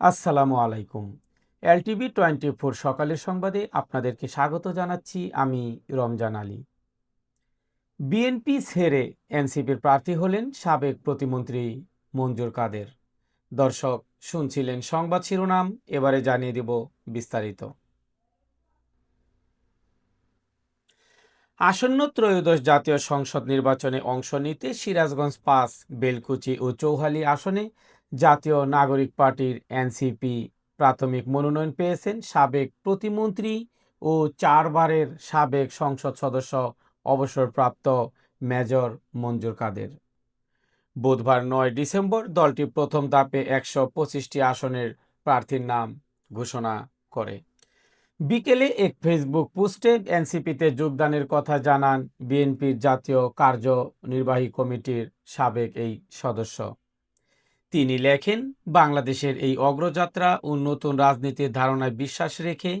আসসালামু আলাইকুম। LTV twenty four সকালের সংবাদে আপনাদেরকে স্বাগত জানাচ্ছি আমি রমজান আলী। বিএনপি ছেড়ে এনসিপির প্রার্থী হলেন সাবেক প্রতিমন্ত্রী মঞ্জুর কাদের। দর্শক, শুনছিলেন সংবাদ শিরোনাম, এবারে জানিয়ে দেব বিস্তারিত। আসন্ন ত্রয়োদশ জাতীয় সংসদ নির্বাচনে অংশ নিতে সিরাজগঞ্জ পাঁচ, বেলকুচি ও চৌহালি আসনে জাতীয় নাগরিক পার্টির এনসিপি প্রাথমিক মনোনয়ন পেয়েছেন সাবেক প্রতিমন্ত্রী ও চারবারের সাবেক সংসদ সদস্য অবসরপ্রাপ্ত মেজর মঞ্জুর কাদের। বুধবার নয় ডিসেম্বর দলটি প্রথম ধাপে একশো পঁচিশটি আসনের প্রার্থীর নাম ঘোষণা করে। বিকেলে এক ফেসবুক পোস্টে এনসিপিতে যোগদানের কথা জানান বিএনপির জাতীয় কার্যনির্বাহী কমিটির সাবেক এই সদস্য। তিনি লেখেন, বাংলাদেশের এই অগ্রযাত্রা ও নতুন রাজনীতির ধারণায় বিশ্বাস রেখে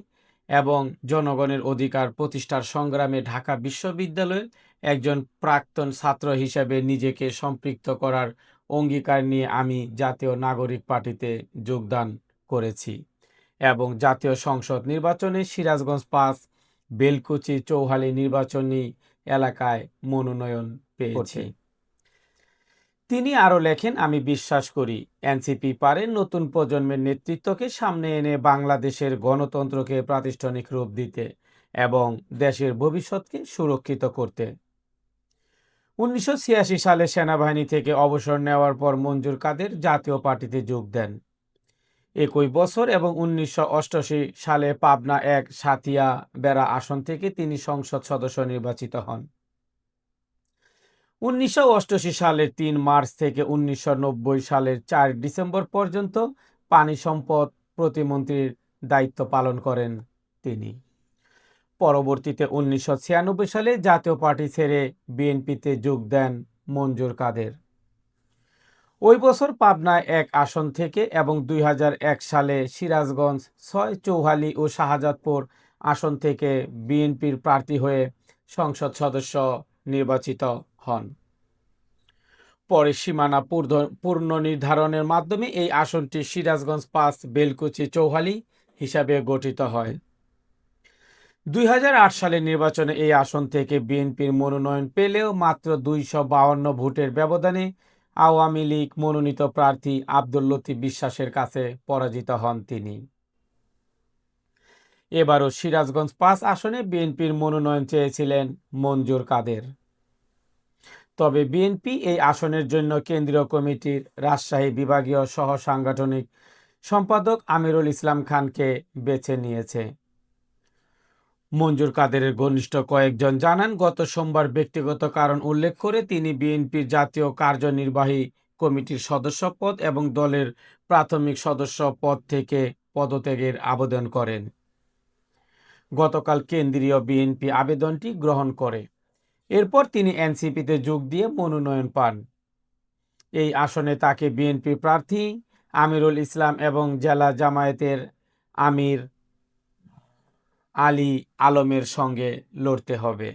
এবং জনগণের অধিকার প্রতিষ্ঠার সংগ্রামে ঢাকা বিশ্ববিদ্যালয়ের একজন প্রাক্তন ছাত্র হিসেবে নিজেকে সম্পৃক্ত করার অঙ্গীকার নিয়ে আমি জাতীয় নাগরিক পার্টিতে যোগদান করেছি এবং জাতীয় সংসদ নির্বাচনে সিরাজগঞ্জ পাঁচ, বেলকুচি চৌহালি নির্বাচনী এলাকায় মনোনয়ন পেয়েছি। তিনি আরও লেখেন, আমি বিশ্বাস করি, এনসিপি পারে নতুন প্রজন্মের নেতৃত্বকে সামনে এনে বাংলাদেশের গণতন্ত্রকে প্রাতিষ্ঠানিক রূপ দিতে এবং দেশের ভবিষ্যৎকে সুরক্ষিত করতে। উনিশশো ছিয়াশি সালে সেনাবাহিনী থেকে অবসর নেওয়ার পর মঞ্জুর কাদের জাতীয় পার্টিতে যোগ দেন। একই বছর এবং উনিশশো অষ্টআশি সালে পাবনা এক সাতিয়া বেড়া আসন থেকে তিনি সংসদ সদস্য নির্বাচিত হন। উনিশশো সালের তিন মার্চ থেকে উনিশশো নব্বই সালের চার ডিসেম্বর পর্যন্ত পানি সম্পদ প্রতিমন্ত্রীর দায়িত্ব পালন করেন তিনি। পরবর্তীতে উনিশশো ছিয়ানব্বই সালে জাতীয় পার্টি ছেড়ে বিএনপিতে যোগ দেন মঞ্জুর কাদের। ওই বছর পাবনায় এক আসন থেকে এবং দুই হাজার এক সালে সিরাজগঞ্জ, ছয় চৌহালি ও শাহজাদপুর আসন থেকে বিএনপির প্রার্থী হয়ে সংসদ সদস্য নির্বাচিত হন। পরে সীমানা পূর্ণ নির্ধারণের মাধ্যমে এই আসনটি সিরাজগঞ্জ পাঁচ, বেলকুচি চৌহালি হিসাবে গঠিত হয়। দুই হাজার আট সালের নির্বাচনে এই আসন থেকে বিএনপির মনোনয়ন পেলেও মাত্র দুইশো ভোটের ব্যবধানে আওয়ামী লীগ মনোনীত প্রার্থী আব্দুল লতিফ বিশ্বাসের কাছে পরাজিত হন তিনি। এবারও সিরাজগঞ্জ পাঁচ আসনে বিএনপির মনোনয়ন চেয়েছিলেন মঞ্জুর কাদের। তবে বিএনপি এই আসনের জন্য কেন্দ্রীয় কমিটির রাজশাহী বিভাগীয় সহ সাংগঠনিক সম্পাদক আমিরুল ইসলাম খানকে বেছে নিয়েছে। মঞ্জুর কাদেরের ঘনিষ্ঠ কয়েকজন জানান, গত সোমবার ব্যক্তিগত কারণ উল্লেখ করে তিনি বিএনপির জাতীয় কার্যনির্বাহী কমিটির সদস্য পদ এবং দলের প্রাথমিক সদস্য পদ থেকে পদত্যাগের আবেদন করেন। গতকাল কেন্দ্রীয় বিএনপি আবেদনটি গ্রহণ করে। এরপর তিনি এনসিপিতে যোগ দিয়ে মনোনয়ন পান। এই আসনে তাকে বিএনপি প্রার্থী আমিরুল ইসলাম এবং জেলা জামায়াতের আমির আলী আলমের সঙ্গে লড়তে হবে।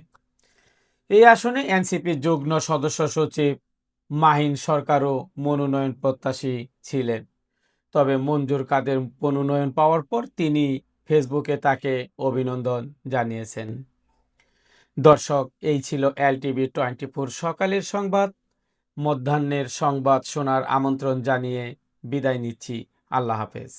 এই আসনে এনসিপির যুগ্ম সদস্য সচিব মাহিন সরকারও মনোনয়ন প্রত্যাশী ছিলেন। তবে মঞ্জুর কাদের মনোনয়ন পাওয়ার পর তিনি ফেসবুকে তাকে অভিনন্দন জানিয়েছেন। দর্শক, এই ছিল এল টিভি টোয়েন্টি ফোর সকালের সংবাদ। মধ্যাহ্নের সংবাদ শোনার আমন্ত্রণ জানিয়ে বিদায় নিচ্ছি। আল্লাহ হাফেজ।